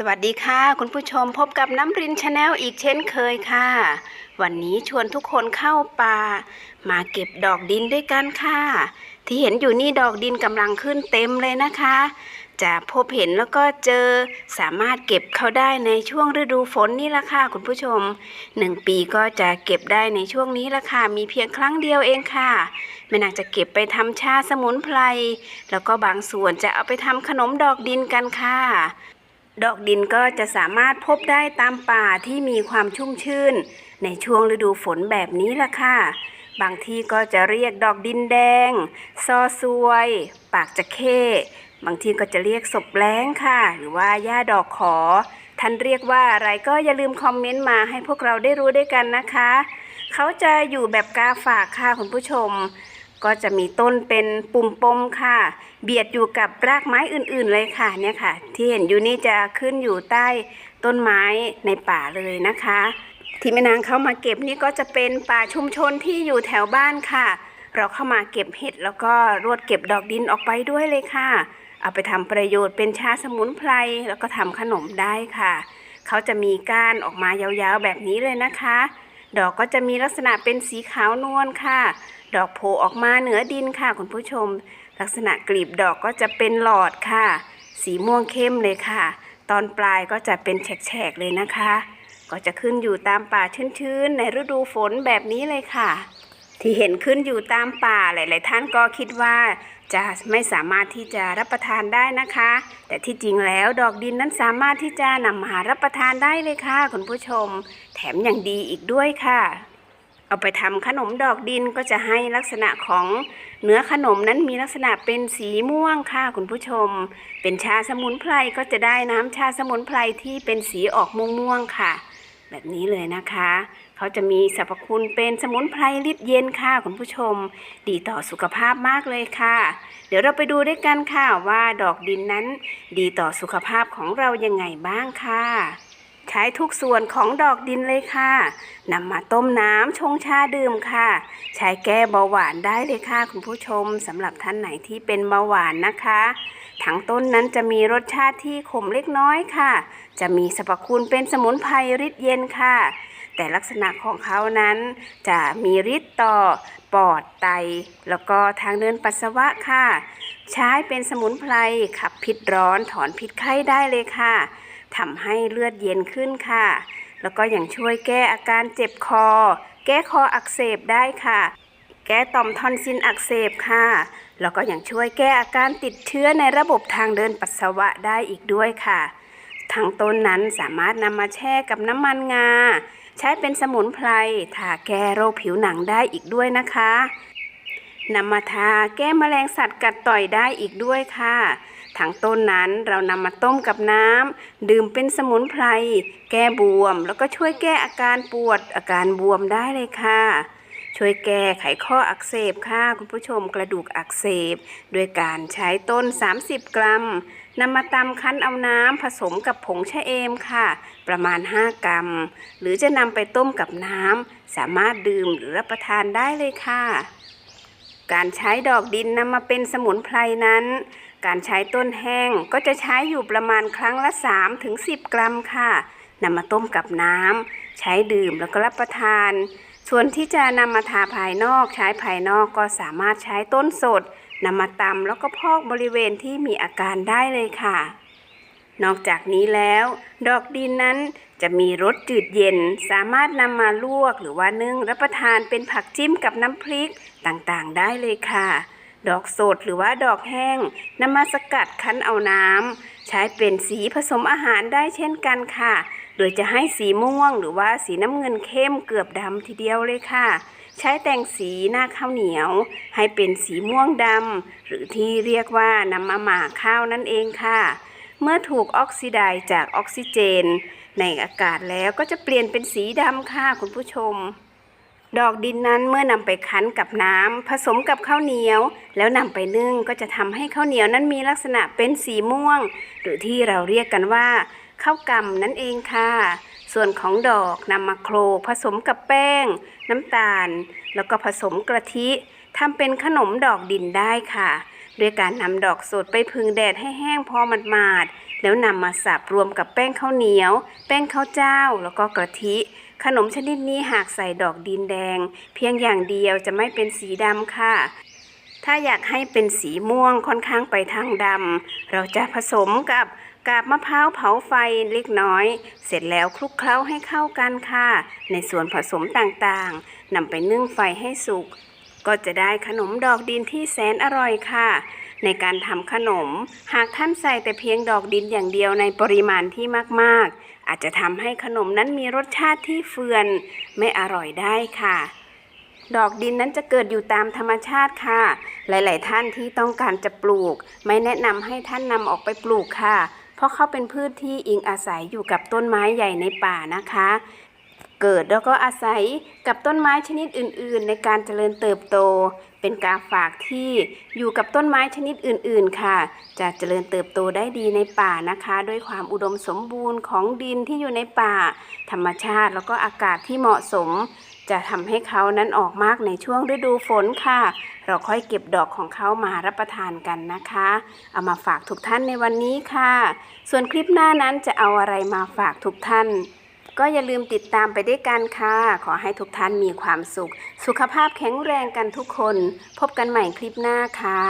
สวัสดีค่ะ คุณผู้ชมพบกับน้ำรินชาแนลอีกเช่นเคยค่ะ วันนี้ชวนทุกคนเข้าป่า มาเก็บดอกดินด้วยกันค่ะ ที่เห็นอยู่นี่ดอกดินกำลังขึ้นเต็มเลยนะคะ จะพบเห็นแล้วก็เจอสามารถเก็บเขาได้ในช่วงฤดูฝนนี่ละค่ะ คุณผู้ชมหนึ่งปีก็จะเก็บได้ในช่วงนี้ละค่ะ มีเพียงครั้งเดียวเองค่ะแม่นางจะเก็บไปทำชาสมุนไพรแล้วก็บางส่วนจะเอาไปทำขนมดอกดินกันค่ะ ดอกดินก็จะสามารถพบได้ตามป่าที่มีความชุ่มชื่น ในช่วงฤดูฝนแบบนี้ล่ะค่ะ บางที่ก็จะเรียกดอกดินแดง ซอซวย ปากจะเข้บางที่ก็จะเรียกศพแล้งค่ะ หรือว่าหญ้าดอกขอ ท่านเรียกว่าอะไรก็อย่าลืมคอมเมนต์มาให้พวกเราได้รู้ด้วยกันนะคะ เขาจะอยู่แบบกาฝากค่ะคุณผู้ชม ก็จะมีต้นเป็นปุ่มปมค่ะ เบียดอยู่กับรากไม้อื่นๆเลยค่ะเนี่ยค่ะ ที่เห็นอยู่นี่จะขึ้นอยู่ใต้ต้นไม้ในป่าเลยนะคะ ที่แม่นางเข้ามาเก็บนี่ก็จะเป็นป่าชุมชนที่อยู่แถวบ้านค่ะ เราเข้ามาเก็บเห็ดแล้วก็รวดเก็บดอกดินออกไปด้วยเลยค่ะ เอาไปทำประโยชน์เป็นชาสมุนไพรแล้วก็ทำขนมได้ค่ะ เขาจะมีก้านออกมายาวๆแบบนี้เลยนะคะ ดอกก็จะมีลักษณะเป็นสีขาวนวลค่ะ ดอกโผล่ออกมาเหนือดินค่ะคุณผู้ชม ลักษณะกลีบดอกก็จะเป็นหลอดค่ะ สีม่วงเข้มเลยค่ะ ตอนปลายก็จะเป็นแฉกๆเลยนะคะ ก็จะขึ้นอยู่ตามป่าชื้นๆ ในฤดูฝนแบบนี้เลยค่ะ ที่เห็นขึ้นอยู่ตามป่าหลาย ๆ ท่านก็คิดว่าจะไม่สามารถที่จะรับประทานได้นะคะ แต่ที่จริงแล้วดอกดินนั้นสามารถที่จะนำมารับประทานได้เลยค่ะคุณผู้ชม แถมอย่างดีอีกด้วยค่ะ เอาไปทำขนมดอกดินก็จะให้ลักษณะของเนื้อขนมนั้นมีลักษณะเป็นสีม่วงค่ะคุณผู้ชม เป็นชาสมุนไพรก็จะได้น้ำชาสมุนไพรที่เป็นสีออกม่วงๆค่ะ แบบนี้เลยนะคะ เขาจะมีสรรพคุณเป็นสมุนไพรลิดเย็นค่ะคุณผู้ชม ดีต่อสุขภาพมากเลยค่ะ เดี๋ยวเราไปดูด้วยกันค่ะว่าดอกดินนั้น ดีต่อสุขภาพของเรายังไงบ้างค่ะ ใช้ทุกส่วนของดอกดินเลยค่ะนำมาต้มน้ำชงชาดื่มค่ะ ใช้แก้เบาหวานได้เลยค่ะ คุณผู้ชมสำหรับท่านไหนที่เป็นเบาหวานนะคะทั้งต้นนั้นจะมีรสชาติที่ขมเล็กน้อยค่ะ จะมีสรรพคุณเป็นสมุนไพรฤทธิ์เย็นค่ะ แต่ลักษณะของเขานั้นจะมีฤทธิ์ต่อปอดไต แล้วก็ทางเดินปัสสาวะค่ะ ใช้เป็นสมุนไพรขับพิษร้อนถอนพิษไข้ได้เลยค่ะ ทำให้เลือดเย็นขึ้นค่ะ แล้วก็ยังช่วยแก้อาการเจ็บคอ แก้คออักเสบได้ค่ะ แก้ต่อมทอนซิลอักเสบค่ะ แล้วก็ยังช่วยแก้อาการติดเชื้อในระบบทางเดินปัสสาวะได้อีกด้วยค่ะทั้งต้นนั้นสามารถนำมาแช่กับน้ำมันงา ใช้เป็นสมุนไพรทาแก้โรคผิวหนังได้อีกด้วยนะคะ นำมาทาแก้แมลงสัตว์กัดต่อยได้อีกด้วยค่ะทั้งต้นนั้นเรานำมาต้มกับน้ำดื่มเป็นสมุนไพร แก้บวม แล้วก็ช่วยแก้อาการปวดอาการบวมได้เลยค่ะ ช่วยแก้ไขข้ออักเสบค่ะ คุณผู้ชมกระดูกอักเสบ ด้วยการใช้ต้น 30 กรัมนำมาตำคั้นเอาน้ำผสมกับผงชะเอมค่ะ ประมาณ 5 กรัม หรือจะนำไปต้มกับน้ำสามารถดื่มหรือรับประทานได้เลยค่ะ การใช้ดอกดินนำมาเป็นสมุนไพรนั้น การใช้ต้นแห้งก็จะใช้อยู่ประมาณครั้งละ3ถึง10 กรัมค่ะนำมาต้มกับน้ำใช้ดื่มแล้วก็รับประทาน ส่วนที่จะนำมาทาภายนอกใช้ภายนอกก็สามารถใช้ต้นสดนำมาตำแล้วก็พอกบริเวณที่มีอาการได้เลยค่ะ นอกจากนี้แล้ว ดอกดินนั้นจะมีรสจืดเย็นสามารถนำมาลวกหรือว่านึ่งรับประทานเป็นผักจิ้มกับน้ำพริกต่างๆ ได้เลยค่ะ ดอกสดหรือว่าดอกแห้งนำมาสกัดคั้นเอาน้ำใช้เป็นสีผสมอาหารได้เช่นกันค่ะ โดยจะให้สีม่วงหรือว่าสีน้ำเงินเข้มเกือบดำทีเดียวเลยค่ะ ใช้แต่งสีหน้าข้าวเหนียว ให้เป็นสีม่วงดำหรือที่เรียกว่าน้ำมะหม่าข้าวนั่นเองค่ะ เมื่อถูกออกซิไดซ์จากออกซิเจน ในอากาศแล้วก็จะเปลี่ยนเป็นสีดำค่ะคุณผู้ชม ดอกดินนั้นเมื่อนำไปคั้นกับน้ำผสมกับข้าวเหนียว แล้วนำไปนึ่งก็จะทำให้ข้าวเหนียวนั้นมีลักษณะเป็นสีม่วง หรือที่เราเรียกกันว่าข้าวกำนั่นเองค่ะ ส่วนของดอกนำมาโคลผสมกับแป้ง น้ำตาล แล้วก็ผสมกะทิทำเป็นขนมดอกดินได้ค่ะ ด้วยการนำดอกสดไปพึงแดดให้แห้งพอหมาดๆแล้วนำมาสับรวมกับแป้งข้าวเหนียว แป้งข้าวเจ้า แล้วก็กะทิ ขนมชนิดนี้หากใส่ดอกดินแดง เพียงอย่างเดียวจะไม่เป็นสีดำค่ะ ถ้าอยากให้เป็นสีม่วงค่อนข้างไปทางดำเราจะผสมกับกาบมะพร้าวเผาไฟเล็กน้อย เสร็จแล้วคลุกเคล้าให้เข้ากันค่ะ ในส่วนผสมต่างๆนำไปนึ่งไฟให้สุก ก็จะได้ขนมดอกดินที่แสนอร่อยค่ะ ในการทำขนม หากท่านใส่แต่เพียงดอกดินอย่างเดียวในปริมาณที่มากๆ อาจจะทำให้ขนมนั้นมีรสชาติที่เฟื่อน ไม่อร่อยได้ค่ะ ดอกดินนั้นจะเกิดอยู่ตามธรรมชาติค่ะ หลาย ๆ ท่านที่ต้องการจะปลูก ไม่แนะนำให้ท่านนำออกไปปลูกค่ะ เพราะเขาเป็นพืชที่อิงอาศัยอยู่กับต้นไม้ใหญ่ในป่านะคะ เกิดแล้วก็อาศัยกับต้นไม้ชนิดอื่น ๆ ในการเจริญเติบโต เป็นกาฝากที่อยู่กับต้นไม้ชนิดอื่น ๆ ค่ะ จะเจริญเติบโตได้ดีในป่านะคะ ด้วยความอุดมสมบูรณ์ของดินที่อยู่ในป่า ธรรมชาติแล้วก็อากาศที่เหมาะสม จะทำให้เขานั้นออกมากในช่วงฤดูฝนค่ะ เราค่อยเก็บดอกของเขามารับประทานกันนะคะ เอามาฝากทุกท่านในวันนี้ค่ะ ส่วนคลิปหน้านั้นจะเอาอะไรมาฝากทุกท่าน ก็อย่าลืมติดตามไปด้วยกันค่ะ ขอให้ทุกท่านมีความสุข สุขภาพแข็งแรงกันทุกคน พบกันใหม่คลิปหน้าค่ะ